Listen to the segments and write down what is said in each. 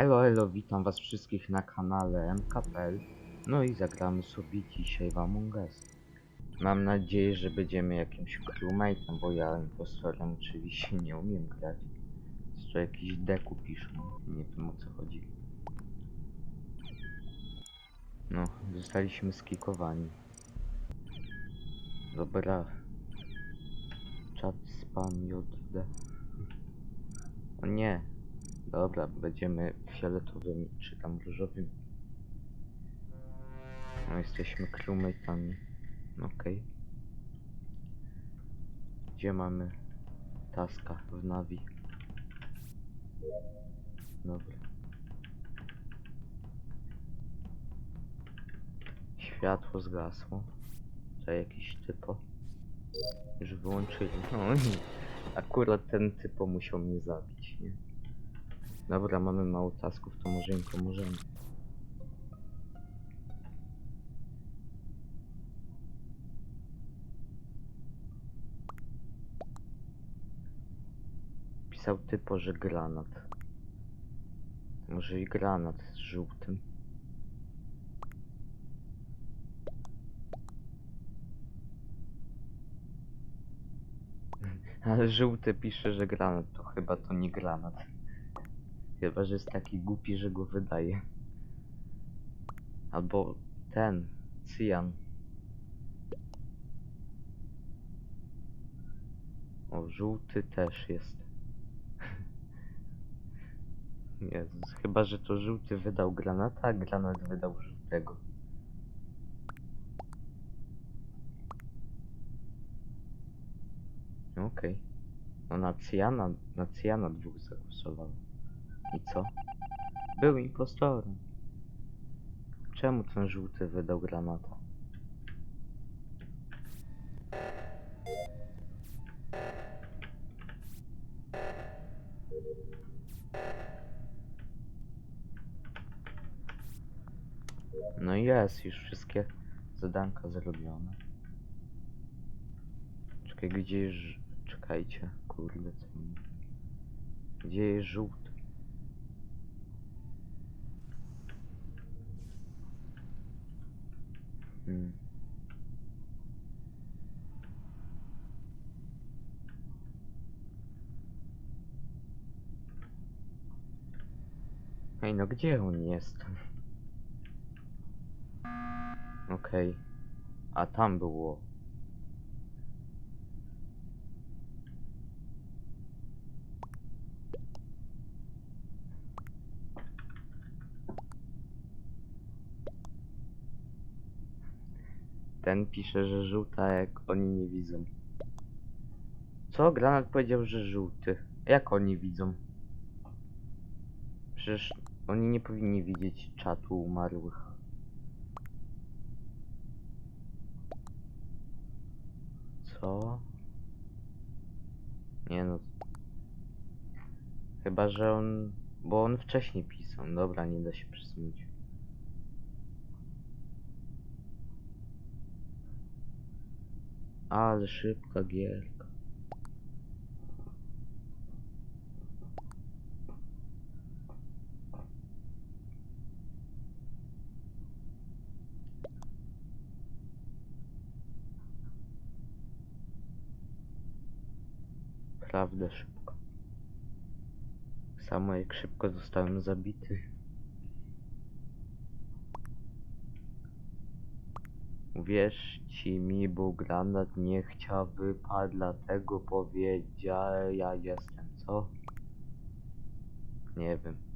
Elo, elo, witam was wszystkich na kanale MKPL. No i zagramy sobie dzisiaj w Among Us. Mam nadzieję, że będziemy jakimś crewmate'em, bo ja impostorem oczywiście nie umiem grać. Co jakiś deku piszą, nie wiem o co chodzi. No, zostaliśmy skikowani. Dobra. Chat spam JD. O nie, Dobra, będziemy fioletowymi czy tam różowymi. No jesteśmy crewmate'ami. Okej. Gdzie mamy taska w nawi? Dobra. Światło zgasło. To jakiś typo. Już wyłączyli. No akurat ten typo musiał mnie zabić? Dobra, mamy mało tasków, to może im pomożemy. Pisał typo, że granat. Może i granat z żółtym. Ale żółty pisze, że granat, to chyba to nie granat. Chyba, że jest taki głupi, że go wydaje. Albo ten, Cyjan. O, żółty też jest. Jezus, chyba, że to żółty wydał granata, a granat wydał żółtego. Okej. No na Cyjana, na dwóch zagłosowało. I co? Był impostorem. Czemu ten żółty wydał granata? No i jest, już wszystkie zadanka zrobione. Czekaj, gdzie jest... ż- Czekajcie, kurde, co mi... Gdzie jest żółty? Hmm. Ej, no gdzie on jest? Okej. A tam było. Ten pisze, że żółta, jak oni nie widzą. Co? Granat powiedział, że żółty. Jak oni widzą? Przecież oni nie powinni widzieć czatu umarłych. Co? Nie no. Chyba, że on... Bo on wcześniej pisał. Dobra, nie da się przesunąć. Ale szybka gierka. Prawda szybko. Samo jak szybko zostałem zabity. Uwierzcie mi, bo granat nie chciał wypaść, dlatego powiedział ja jestem, co? Nie wiem.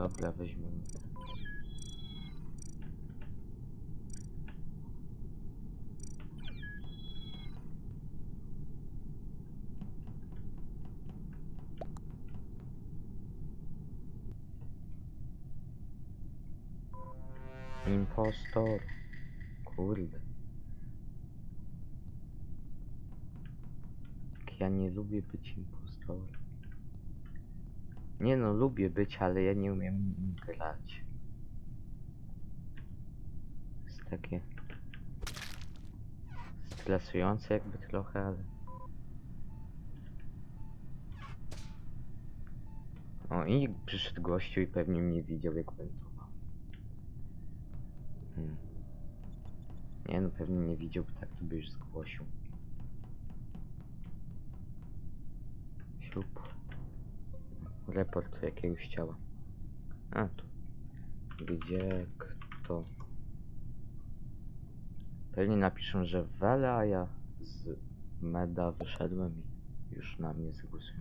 Dobra, weźmiemy. Impostor. Kurde. ja nie lubię być impostorem. Nie no, lubię być, ale ja nie umiem grać. Jest takie stresujące jakby trochę, ale... O i przyszedł gościu i pewnie mnie widział jak wentował. Hmm. Nie no, pewnie nie widział, bo tak to by już zgłosił. Siup. Report jakiegoś ciała. A tu. Gdzie kto? Pewnie napiszą, że Wele, a ja z Meda wyszedłem i już na mnie zagłosują.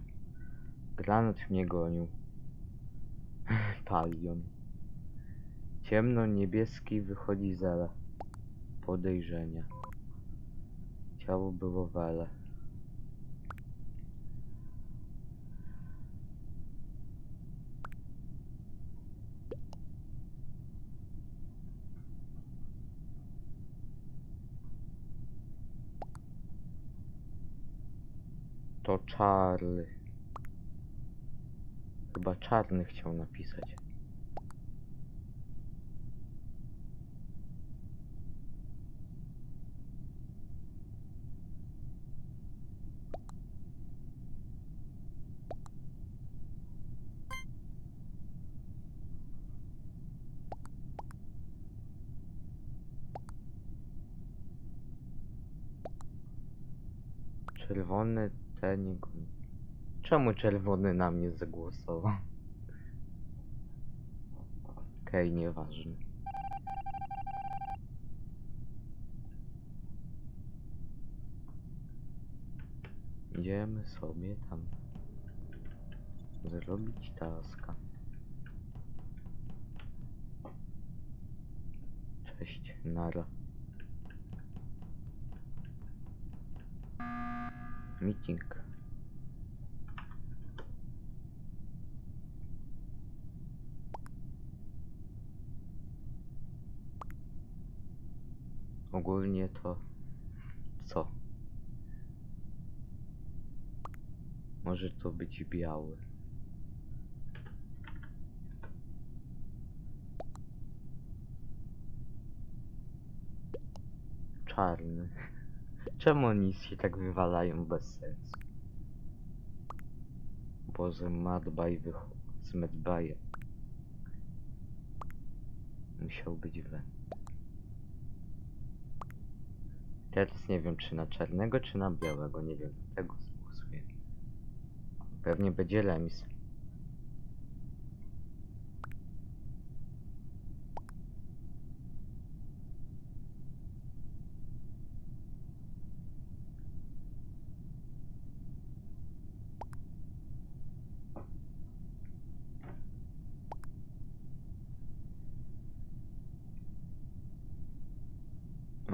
Granat mnie gonił. Palion. Ciemno-niebieski wychodzi zele. Podejrzenia. Ciało było Wele. To Charlie. Chyba czarny chciał napisać. Czerwony goni. Czemu czerwony na mnie zagłosował? Okej, nieważne. Idziemy sobie tam zrobić taska. Cześć, nara. Meeting. Ogólnie to co? Może to być biały. Czarny. Czemu oni się tak wywalają bez sensu? Boże, Madbaj wychodzi z Medbajem. Musiał być wen. Teraz nie wiem czy na czarnego, czy na białego, nie wiem, tego zgłosuję. Pewnie będzie remis.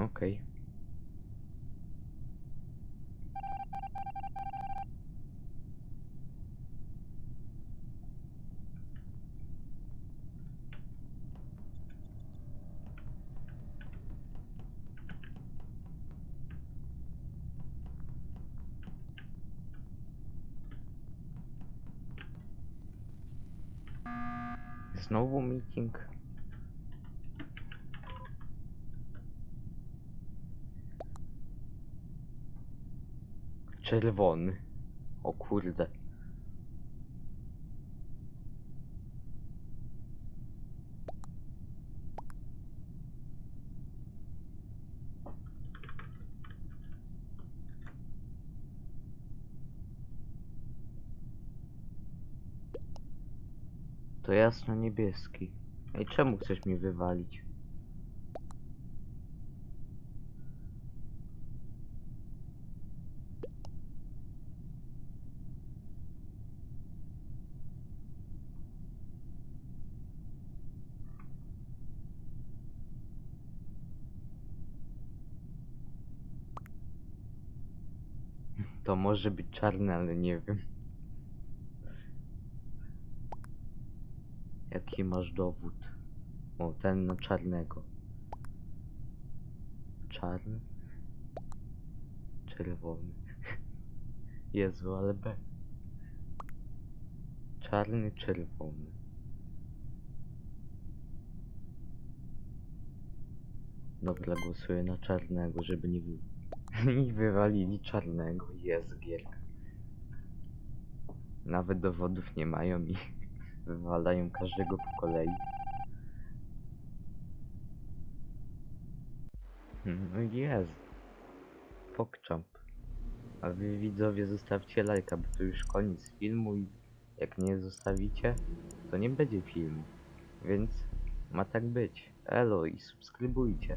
Okej. Znowu meeting. Czerwony. O kurde. To jasno niebieski. Ej, czemu chcesz mi wywalić? To może być czarny, ale nie wiem. Jaki masz dowód? O, ten na czarnego. Czarny? Czerwony. Jezu, ale B. Czarny, czerwony. Dobra, głosuję na czarnego, żeby nie wy... nie wywalili czarnego. Jest gierka. Nawet dowodów nie mają i wywalają każdego po kolei. No jest. Pokczamp. A wy widzowie zostawcie lajka, bo to już koniec filmu i jak nie zostawicie, to nie będzie filmu. Więc ma tak być. Elo i subskrybujcie.